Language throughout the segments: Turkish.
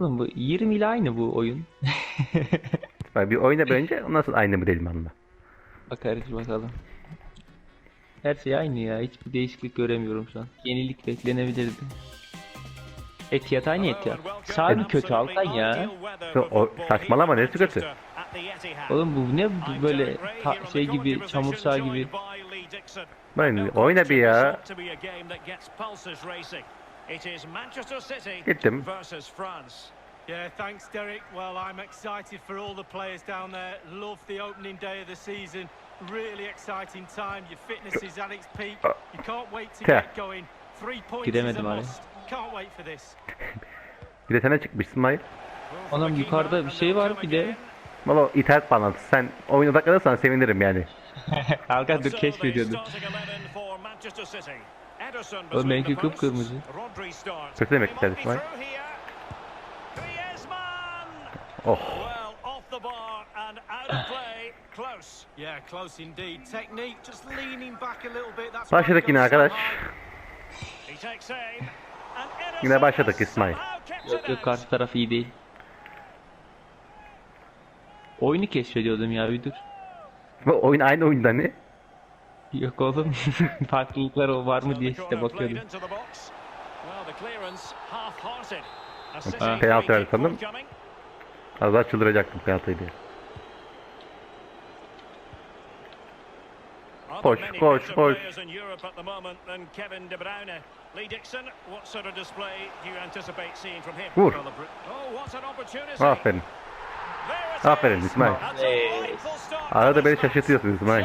Oğlum bu 20 ile aynı bu oyun. Bak bir oyna önce nasıl aynı mı dedim anla. Bakarız bakalım. Her şey aynı ya. Hiçbir değişiklik göremiyorum şu an. Yenilik beklenebilirdi. Etiyat aynı Etiyat. Sahibi kötü Altan ya. O, saçmalama neresi kötü? Oğlum bu ne bu böyle ta- şey gibi çamur saha gibi. Ben oyna bir ya. Gittim. Yeah, thanks, Derek. Well, I'm excited for all the players down there. Love the opening day of the season. Really exciting time. Your fitness is at its peak. You can't wait to get going. Three points is a must. Can't wait for this. Bir de sana çıkmış İsmail. Anam yukarıda bir şey var bir de. Valla internet bağlantısı. Sen oyuna odaklanırsan sevinirim yani. Alkan dur keşfediyordum. Oğlum benimki kıpkırmızı. Kötü demek ister İsmail. Oh. Başladık yine arkadaş. Yine başladık İsmail. Yok yok karşı taraf iyi değil. Oyunu keşfediyordum ya bir dur. Bu oyun aynı oyunda ne? Yok oğlum. Farklılıklar o var mı diye işte bakıyordum. Ha, penaltı verdi sandım. Az daha çıldıracaktım penaltıyı diye. Koş, koş, koş. Vur. Oh, Aferin. Aferin İsmail. Arada beni şaşırtıyorsun İsmail.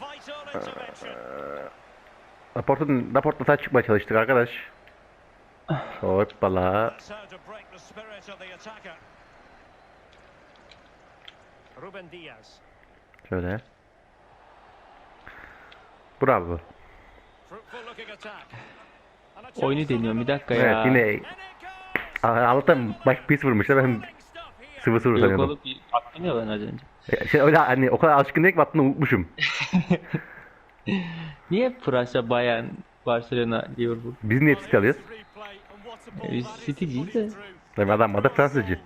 vital intervention. Raportun, raportla çıkmaya çalıştık arkadaş. Hoppala. Ruben Diaz. Şöyle. Bravo. Oyunu deniyorum bir dakika Evet ya. yine Allah'tan baş pis vurmuş da ben sıvı sıvı Yok sanıyordum. bir attım ya ben az önce. E, Şey, öyle hani o kadar alışkın değilim ki attığını unutmuşum. Niye Fransa, Bayern, Barcelona, Liverpool? Biz niye pis kalıyoruz? Replay, and what a E, biz that is City to değil put de. Tabii adam adı Fransızcı.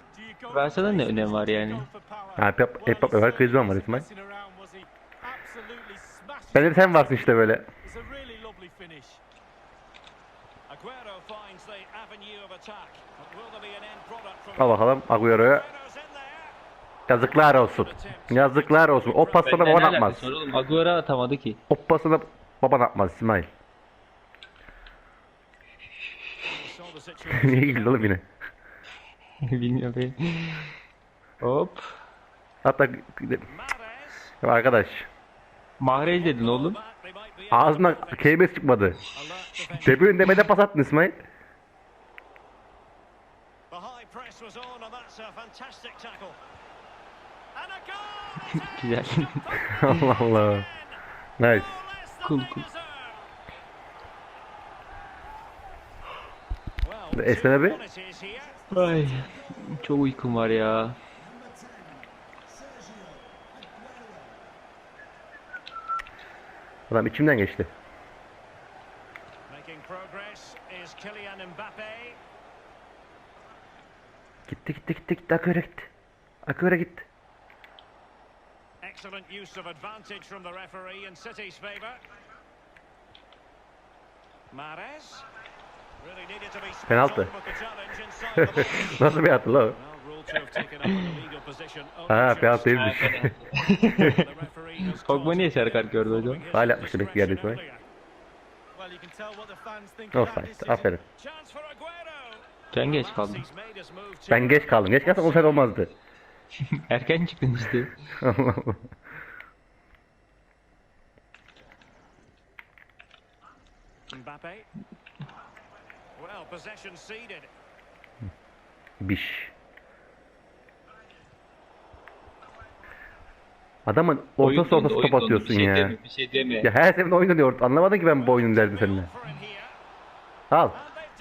Fransa'da ne önemi var yani? Ha, Pep, Well, Pep he var, Griezmann var İsmail. Ben de sen varsın işte böyle. Al bakalım Agüero'ya. Yazıklar olsun. Yazıklar olsun. O pası da Benden baban ne atmaz. alakası var oğlum? Agüero atamadı ki. O pası da baban atmaz İsmail. Niye güldü oğlum yine? Bilmiyorum ben. Hop. Hatta arkadaş Mahrez dedin oğlum. Ağzından kelimesi çıkmadı. alert defending. Debüün demede pas attın İsmail. The high press was on and that's a fantastic tackle. And a goal! Güzel. Allah Allah. Nice. cool cool. Qualities here. Ay. Çok uykum var ya. Adam içimden geçti. Gitti gitti gitti gitti. Akıra gitti. Akıra gitti. Excellent use of advantage from the referee in City's favour. Mahrez. Penaltı. Nasıl bir attı la o? Well, ruled to have taken up an illegal position. Ha penaltı just değilmiş. Pogba niye sarı kart gördü hocam? Faal yapmıştı belki yerde İsmail. Offside. Aferin. Sen geç kaldın. Ben geç kaldım. Geç kalsam offside olmazdı. Erken çıktın işte. Allah Allah. Mbappe. Well, possession ceded. Biş. Adamın orta sırası top atıyorsun bir şey ya. Deme, bir şey deme. Ya her seferinde oyun dönüyor. Anlamadın ki ben bu oyunun derdi seninle. Al.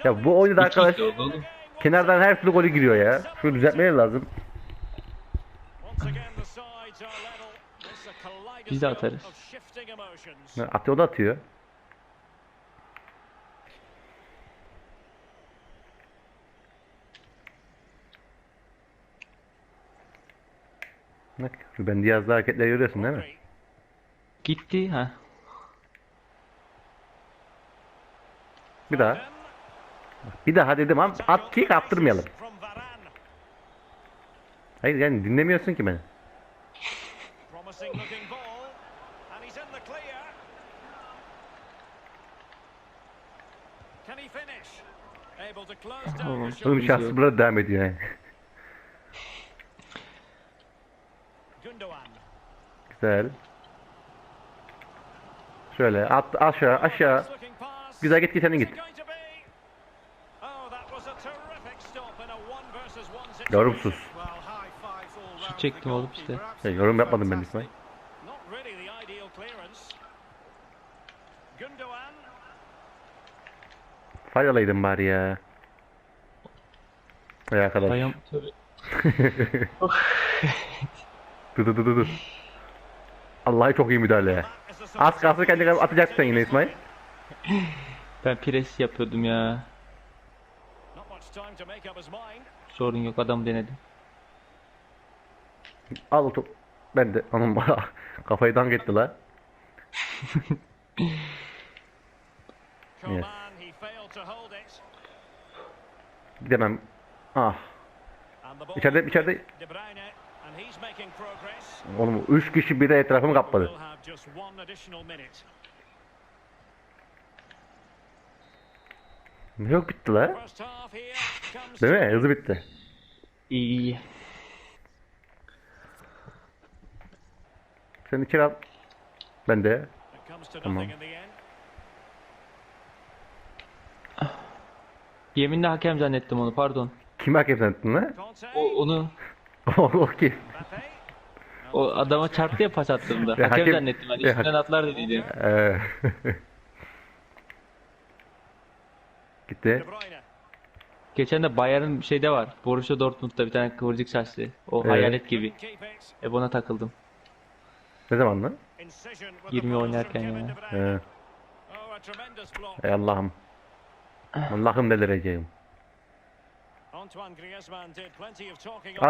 Ya bu oyunda arkadaş oğlum. kenardan her türlü golü giriyor ya. Şunu düzeltmeleri lazım. Biz de atarız. Atıyor da atıyor. Bak Ruben Diaz'da hareketleri görüyorsun değil mi? Gitti ha. Bir daha. Bir daha dedim ama at ki kaptırmayalım. Hayır yani dinlemiyorsun ki beni. Promising looking ball. And he's in the clear. Can he finish? Able to close down Oğlum, the Oğlum Biz shot. şansı burada devam ediyor yani. Gundogan. Güzel. Şöyle at aşağı aşağı. Güzel git git What's git. Yorumsuz. Well, high fives all round Şu the çektim oğlum işte. Absolutely yorum yapmadım ben. İsmail. Faydalaydın bari ya. Ay arkadaş. Dayan. Dur dur dur dur, dur. Allah'ı çok iyi müdahale Az kalsın kendi atacaksın yine İsmail. Ben pres yapıyordum ya. Sorun yok adam denedim. Al o top. Ben de onun bana kafayı dank etti la. Yes. Gidemem. Ah. İçeride içeride. Oğlum 3 kişi bir de etrafımı kapladı. Yok bitti la. Değil mi? Hızlı bitti. İyi. Sen içeri al. Ben de. Tamam. Yeminle hakem zannettim onu pardon. Kimi hakem zannettin la? Conte, O onu O, o kim? O adama çarptı ya pas attığımda. Ya Hakem, hakem- zannettim ben. ya Üstünden atlar dediydim. Ee, Gitti. Geçen de Bayern'in şeyde var. Borussia Dortmund'da bir tane kıvırcık saçlı. O Evet. hayalet gibi. E buna takıldım. Ne zaman lan? Incision with the 20 pass oynarken ya. Ee, ey Allah'ım. Allah'ım delireceğim. Al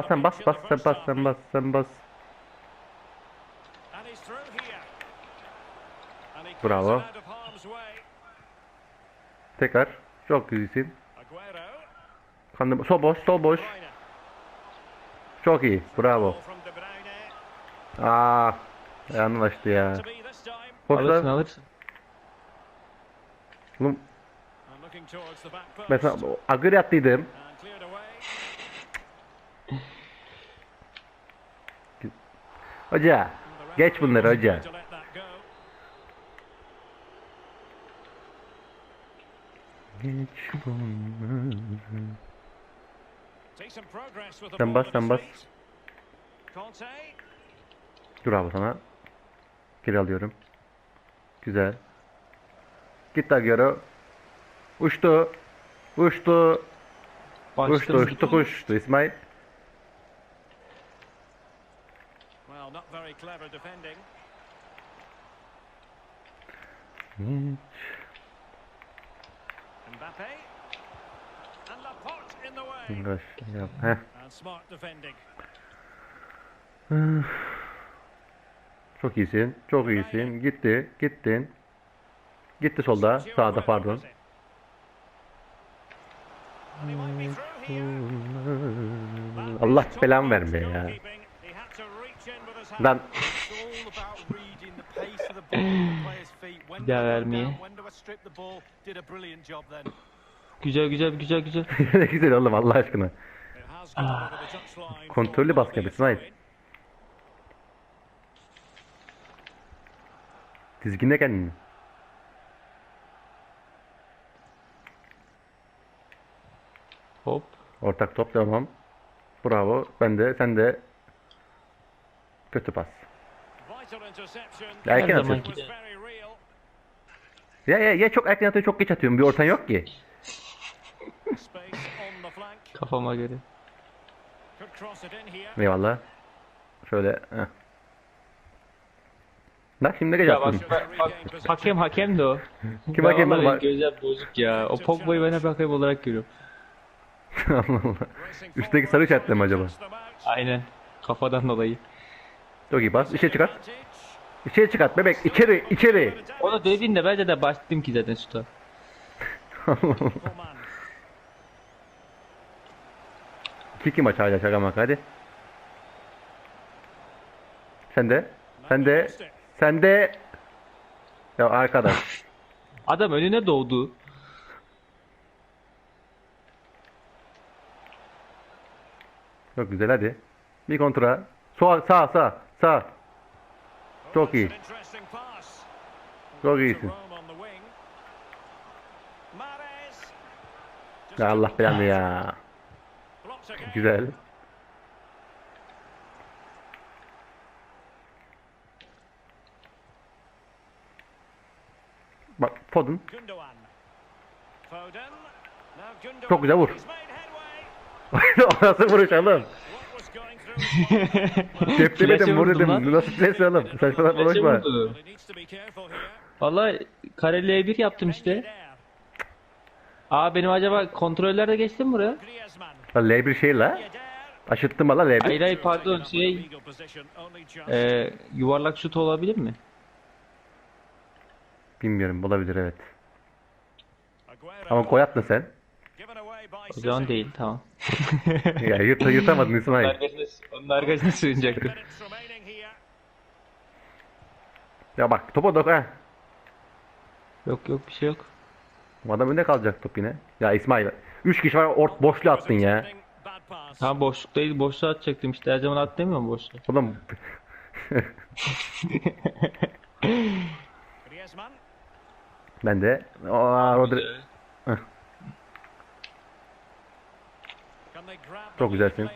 sen bas bas sen bas sen bas sen bas. And he's through here. And he Bravo. Tekrar. Çok. Aguero. Kandım. Sol boş sol boş. Çok iyi. Bravo. Aa, yanlıştı ya. To be this time. Koş Alırsın alırsın. Oğlum. And cleared away. Hoca. Geç bunları hoca. Geç bunları. Sen bas, sen bas. Conte. Bravo sana. Geri alıyorum. Güzel. Git Agüero. Uçtu. Uçtu. Uçtu uçtu uçtu İsmail. Well, not very clever defending. Mbappe. And Laporte in the way. Yap. Heh. And smart defending. Çok iyisin. Çok iyisin. Gitti. Gittin. Gitti solda. Sağda pardon. was it. And he Lan Bir daha vermeye. Güzel güzel güzel güzel. ne güzel oğlum Allah aşkına. It Kontrollü baskı yapıyor, İsmail. Dizginde kendini. Hop. Ortak top devam. Bravo. Ben de sen de kötü pas. Ya erken atıyorsun. Ya ya ya çok erken atıyor çok geç atıyorum. Bir ortan yok ki. Kafama göre. Eyvallah. Şöyle. Heh. Bak şimdi bak, bak hakem hakem de o. Kim hakem benim Gözler bozuk ya. O Pogba'yı ben hep hakem olarak görüyorum. Allah Allah. Üstteki sarı işaretle mi acaba? Aynen. Kafadan dolayı. Çok pas. İçeri çıkart. İçeri çıkart bebek. İçeri içeri. Onu dediğinde bence de bastım ki zaten şuta. İki iki maç hala şaka maka hadi. Sen de. Sen de. Sen de. Ya arkadaş. Adam önüne doğdu. Çok güzel hadi. Bir kontra. Sağ sağ sağ sağ. Çok iyi. Çok iyisin. Ya Allah belanı ya. Güzel. Bak Foden. Çok güzel vur. Orası vuruş oğlum. Ceplemedim Flash'e vur dedim. Nasıl flash oğlum? Saçmalama konuşma. Vallahi kareli E1 yaptım işte. Aa benim acaba kontrollerde geçti mi buraya? La L1 şey la. Aşıttım la L1. Hayır hayır pardon şey e, yuvarlak şut olabilir mi? Bilmiyorum olabilir evet. Ama gol attın sen. O zaman değil tamam. ya yırt yırtamadın İsmail. onun arkasına sığınacaktım. Ya bak topa dok ha. Yok yok bir şey yok. Adam önde kalacak top yine. Ya İsmail. 3 kişi var ort boşluğa attın ya. Ha boşluk değil boşluğa atacaktım işte her zaman at demiyorum boşluğa. Oğlum ben de. Aa, Rodri. Çok güzelsin.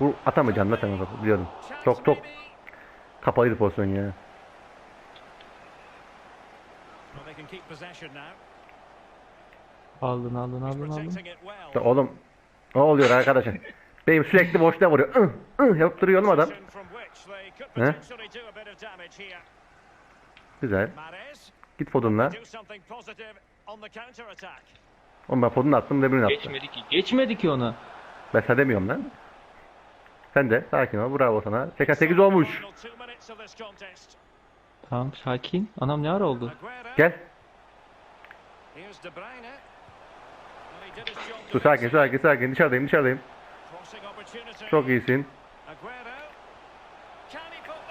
Bu atamayacaksın da sen o topu biliyordum. Çok çok kapalıydı pozisyon ya. Aldın aldın aldın aldın. Ya oğlum ne oluyor arkadaşım? Benim sürekli boşluğa vuruyor. Ih, ih, yapıp duruyor oğlum adam. He? Güzel. Git Foden'la. Oğlum ben Foden'la attım De Bruyne attı. Geçmedi ki. Geçmedi ki ona. Ben sana demiyorum lan. Sen de sakin ol. Bravo sana. 88 olmuş. Tamam sakin. Anam ne ara oldu? Gel. Dur sakin sakin sakin. Dışarıdayım dışarıdayım. Çok iyisin.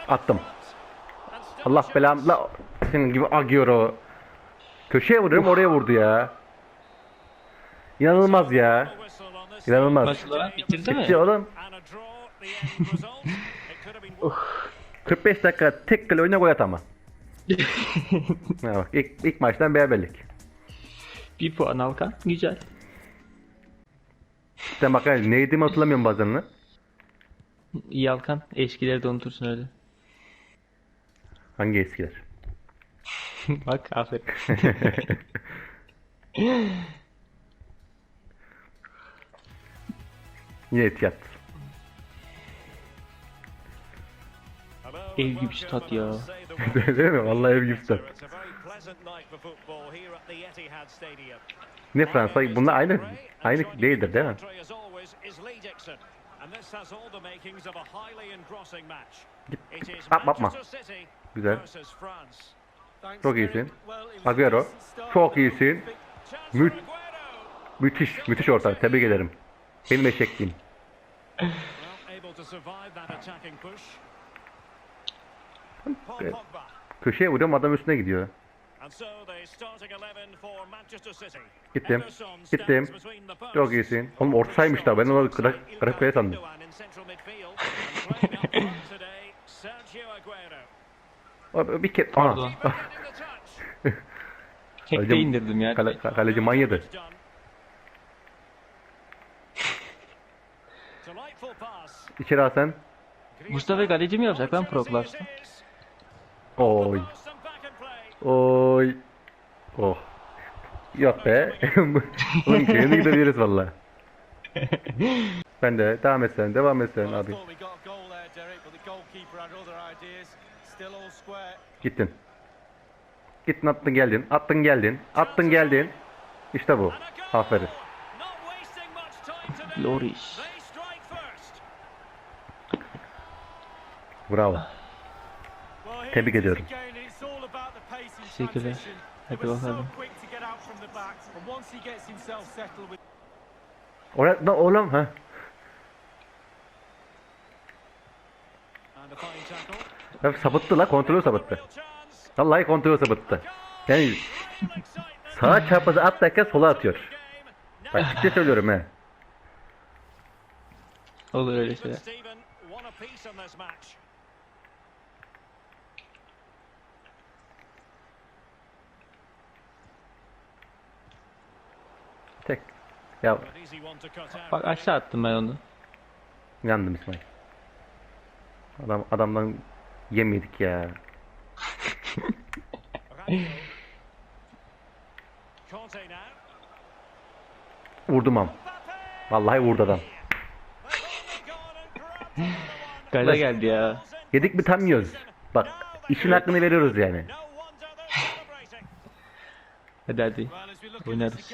Attım. Allah belam. La senin gibi Agüero. Köşeye vuruyorum oraya vurdu ya. İnanılmaz ya. İnanılmaz. Maçlar bitirdi mi? Bitti oğlum. 45 dakika tek kale oyuna gol at ama. Ha bak ilk, ilk maçtan beraberlik. Bir puan Alkan. Güzel. Sen bak hani ne yediğimi hatırlamıyorum bazen lan. İyi Alkan. Eskileri de unutursun öyle. Hangi eskiler? Bak aferin. Yine etiyat. Ev gibi stat ya. Değil mi? Vallahi ev gibi stat. Ne Fransa? Bunlar aynı aynı değildir değil mi? Bak, bakma. Güzel. Çok iyisin. Agüero. Çok iyisin. Mü müthiş, müthiş orta. Tebrik ederim. Benim eşekliğim. Evet. Köşeye vuruyorum adam üstüne gidiyor. And so the starting 11 for Manchester City. Gittim. Gittim. Çok iyisin. Oğlum ortasaymış da ben onu kırak, kırakmaya sandım. Bir kere... Pardon. Tekte Kaleci- indirdim ya. Kale, kaleci manyadı. İçeri sen. Mustafa kaleci mi yapacak lan Pro Clubs'ta? Oy. Oy. Oh. Yok be. Oğlum köyüne gidebiliriz valla. Ben de devam et sen, devam et sen abi. Gittin. Gittin attın geldin, attın geldin, attın geldin. İşte bu. Aferin. Loris. Bravo. Tebrik ediyorum. Teşekkürler. Hadi bakalım. lan oğlum ha. Ya sapıttı la, kontrolü sapıttı. Vallahi kontrolü sapıttı. Yani sağa çarpması at derken sola atıyor. Bak ciddi söylüyorum he. Olur öyle şeyler. Steven, one apiece in this match. Tek. Ya. Bak aşağı attım ben onu. yandım İsmail. Adam adamdan yem yedik ya. Vurdum am. Vallahi vurdu adam. Gaza geldi ya. Yedik mi tam yiyoruz. Bak işin hakkını veriyoruz yani. Hadi hadi. Oynarız.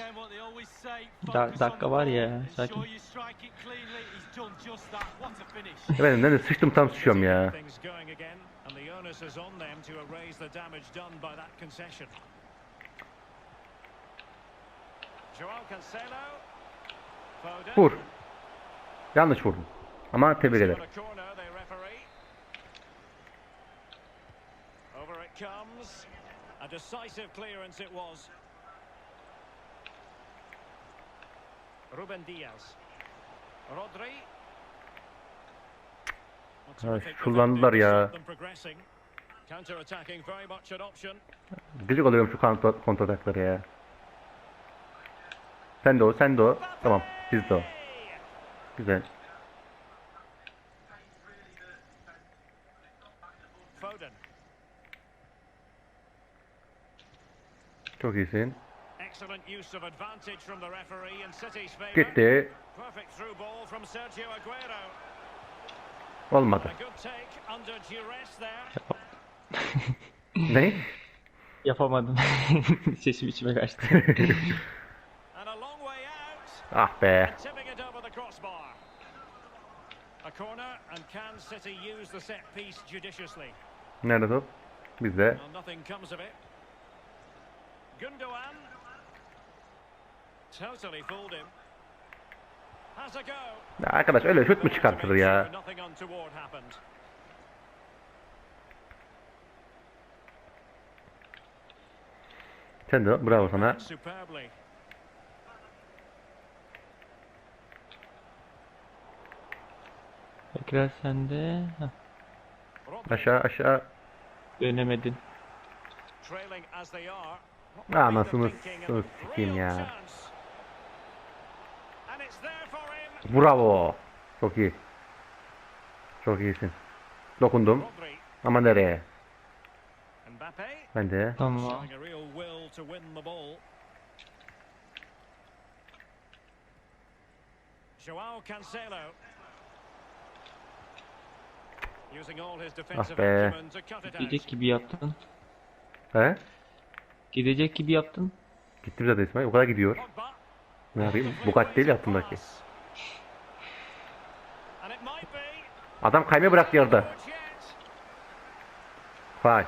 Da- dakika var ya, sakin. you strike it cleanly. He's done just that. What a finish. Ben de sıçtım tam sıçıyorum ya. Vur. Yanlış vurdum. Ama tebrik ederim. a corner, the referee. Over it comes. A decisive clearance it was. Ruben Diaz. Rodri. Ha, kullandılar ya. Gıcık oluyorum şu kontra, kontrataklara ya. Sen de o, sen de o. Tamam, biz de o. Güzel. Çok iyisin. Gitti. Perfect through ball from Sergio Aguero. Olmadı. Ne? Yapamadım. Sesim içime kaçtı. Ah be. Tipping it over the crossbar. A corner and can City use the set piece judiciously? Nerede top? Bizde. Well, nothing comes of it. Gundogan. Totally fooled him. Has a go. Ya arkadaş öyle şut mu çıkartılır ya? Sen de bravo sana. Tekrar sende. Rodri Aşağı aşağı. dönemedin. trailing as they Bravo. Çok iyi. Çok iyisin. Dokundum. Ama nereye? Ben de. Tamam. Joao Cancelo. Using all his defensive be. Gidecek gibi yaptın. He? Gidecek gibi yaptın. Gittim zaten İsmail. O kadar gidiyor. Ne yapayım? Bu kat değil altındaki. Adam kaymaya bıraktı yarıda. Faal.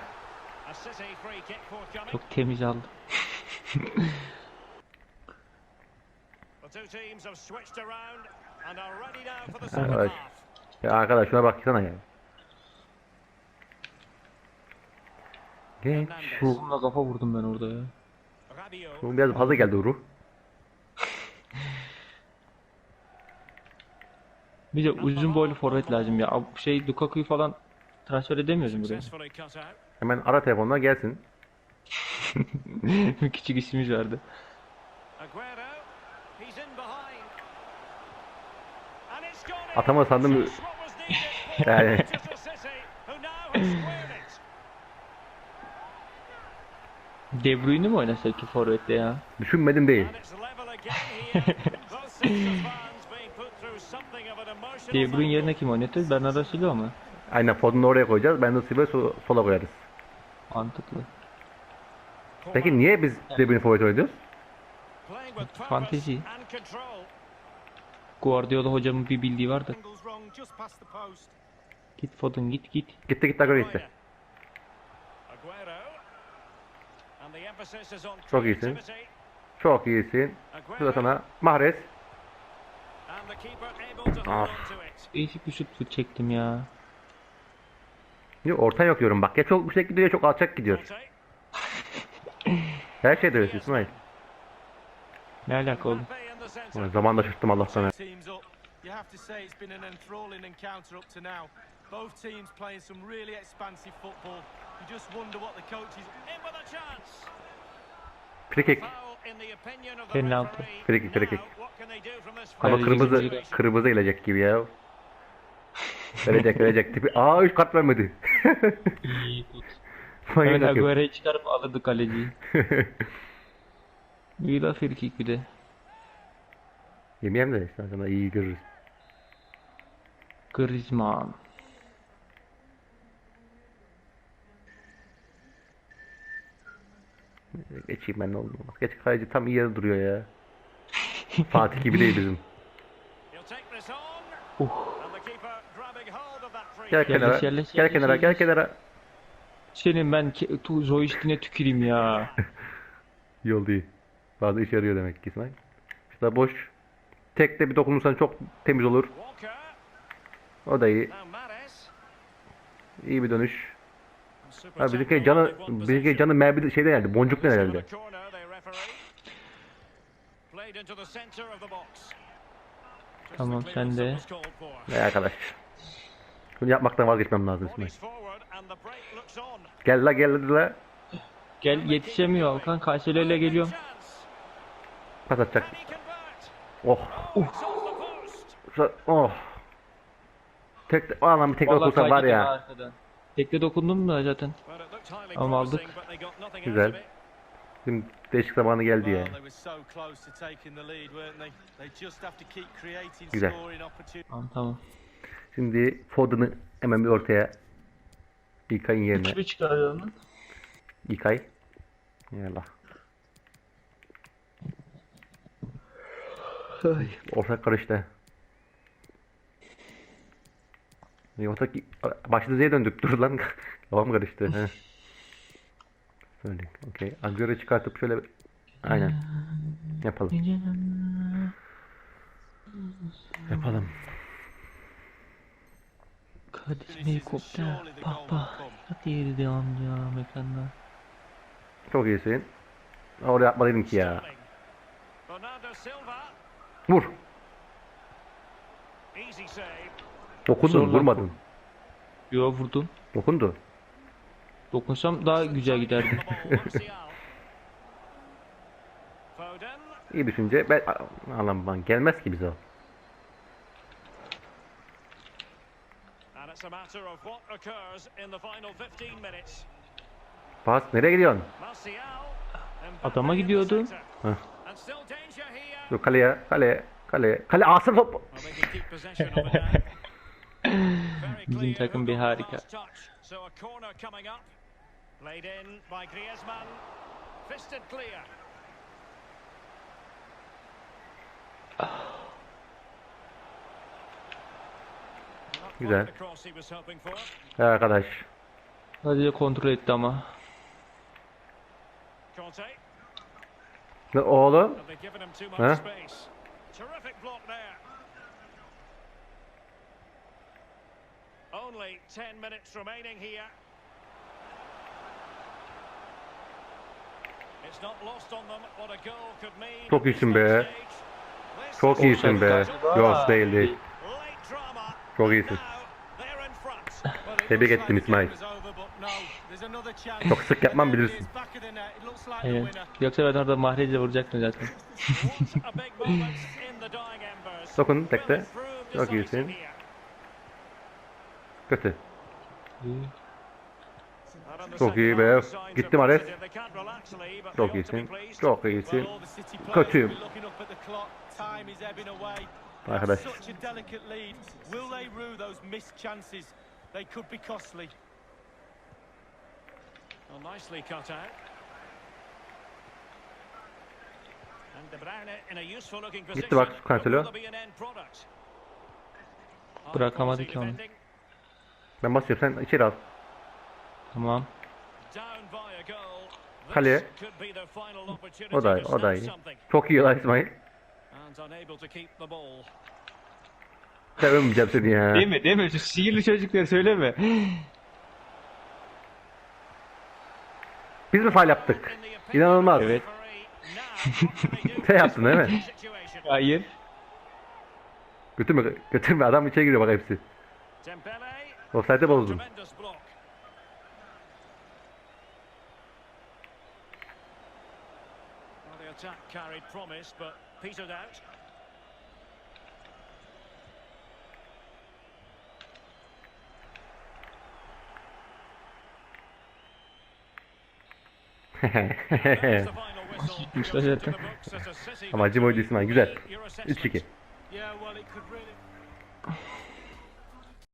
Çok temiz aldı. Half. Ya arkadaş şuna baksana ya. Hiç. Ruhumla kafa vurdum ben orada ya. Rabiot. Bu biraz fazla geldi Uru. Bir de uzun boylu forvet lazım ya. Şey Lukaku'yu falan transfer edemiyoruz buraya. Hemen ara telefonla gelsin. Küçük işimiz vardı. Atama sandım. Yani. De Bruyne mi oynasak ki forvette ya? Düşünmedim değil. And it's level again here. Both sets of fans being put through something of an emotional De Bruyne yerine kim oynatır? Bernardo Silva mı? Aynen Foden'u oraya koyacağız. Ben de Silva'yı so- sola koyarız. Mantıklı. Peki niye biz De Bruyne forvet oynuyoruz? Fantezi. Guardiola hocamın bir bildiği vardı. Git Foden git git. Gitti gitti Agüero gitti. Çok iyisin. Çok iyisin. Bu da sana Mahrez. And the keeper able to hold Ah. on to it. Değişik bir şut çektim ya. Yok orta yok diyorum bak. Ya çok yüksek gidiyor ya çok alçak gidiyor. Her şey de öyle İsmail. Ne alaka oğlum? Ulan Zamanla şaşırttım Allah'tan. Two teams up. You have to say it's been an enthralling encounter up to now. Both teams playing some really expansive football. You just wonder what the coaches In with a chance. Free kick. Foul in the opinion of the Penaltı. Free kick, free kick. Ama kırmızı kırmızı gelecek gibi ya. Verecek verecek tipi. Aa 3 kart vermedi. İyi tut. Hemen. Agüero'yu çıkarıp alırdı kaleciyi. İyi la frikik bir de. Yemeyeyim de işte sana iyi görürüz. Griezmann. Geçeyim ben ne oldu? Geç kaleci tam iyi yerde duruyor ya. Fatih gibi değil bizim. Uh. Gel kenara. yerleş, Gel yerleş, kenara gel yerleş. kenara. Senin ben Zoist'ine tüküreyim ya. Yol değil. Bazı işe yarıyor demek ki İsmail. Şurada boş. Tek de bir dokunursan çok temiz olur. O da iyi. İyi bir dönüş. Ha bizimki canı bizimki canı mermi şeyden geldi. Boncuktan herhalde. Tamam, sen de. Ne arkadaş. Bunu yapmaktan vazgeçmem lazım İsmail. Gel la gel la. Gel yetişemiyor Alkan. Kayseri'yle geliyorum. Pas atacak. Oh. Sa- Oh. Tek o adam bir tekrar okursa var ya. arkadan. Tekte dokundum da zaten. Ama aldık. Güzel. Şimdi değişik zamanı geldi ya. Well, they were so close to taking the lead, weren't they? They just have to keep creating Güzel. Tamam tamam. Şimdi Foden'ı hemen bir ortaya İlkay'ın yerine. Kimi çıkarıyor lan? İlkay. Yallah. Ortak karıştı. Ya ortak başınıza döndük dur lan. Kafam karıştı. he. Söyle. Okey. Agüero çıkartıp şöyle Aynen. Yapalım. Yapalım. And helikopter. Bak bak. Hadi yeri devam ya mekanda. Çok iyisin. Oraya yapmalıydım ki ya. Vur. Easy save. Dokundun Zorla. vurmadın. Yo vurdum. Dokundu. Dokunsam daha güzel giderdi. İyi düşünce. Ben Allah'ım lan gelmez ki bize o. And it's a matter of what occurs in the final 15 minutes. Pas nereye gidiyorsun? Adama gidiyordu. Heh. Dur kaleye, kaleye, kaleye. Kale asıl top. Well, they can keep possession of it now. Very Bizim takım bir harika. last touch. So a corner coming up. Played in by Griezmann. Fisted clear. Not quite Güzel. Ya arkadaş. Sadece kontrol etti ama. Ne oğlum? Have Only 10 minutes remaining here. It's not lost on them what a goal could mean Çok iyisin be. Çok is iyisin be. Yok değil değil. Çok iyisin. Tebrik ettim İsmail. Çok sık yapmam bilirsin. Evet. Yoksa ben orada mahrece vuracaktım zaten. Dokun tekte. Çok iyisin. Kötü. The Çok iyi be. half, signs Gittim are Ares. positive. They can't relax, Lee, but Çok iyisin. Çok iyisin. Kötüyüm. Arkadaş. Gitti bak Cancelo. Bırakamadı ki onu. Ben basıyorum sen içeri al. Tamam. Kaleye. O da o da iyi. Çok iyi lan İsmail. Sevmeyeceğim seni ya. Deme deme şu sihirli çocukları söyleme. Biz mi faal yaptık? İnanılmaz. Evet. Sen yaptın değil mi? Hayır. Götürme, götürme adam içeri giriyor bak hepsi. Dembele. Well, the attack carried promise, but petered out. Gitmişler zaten. Amacım oydu İsmail. Güzel. Your assessment. 3-2.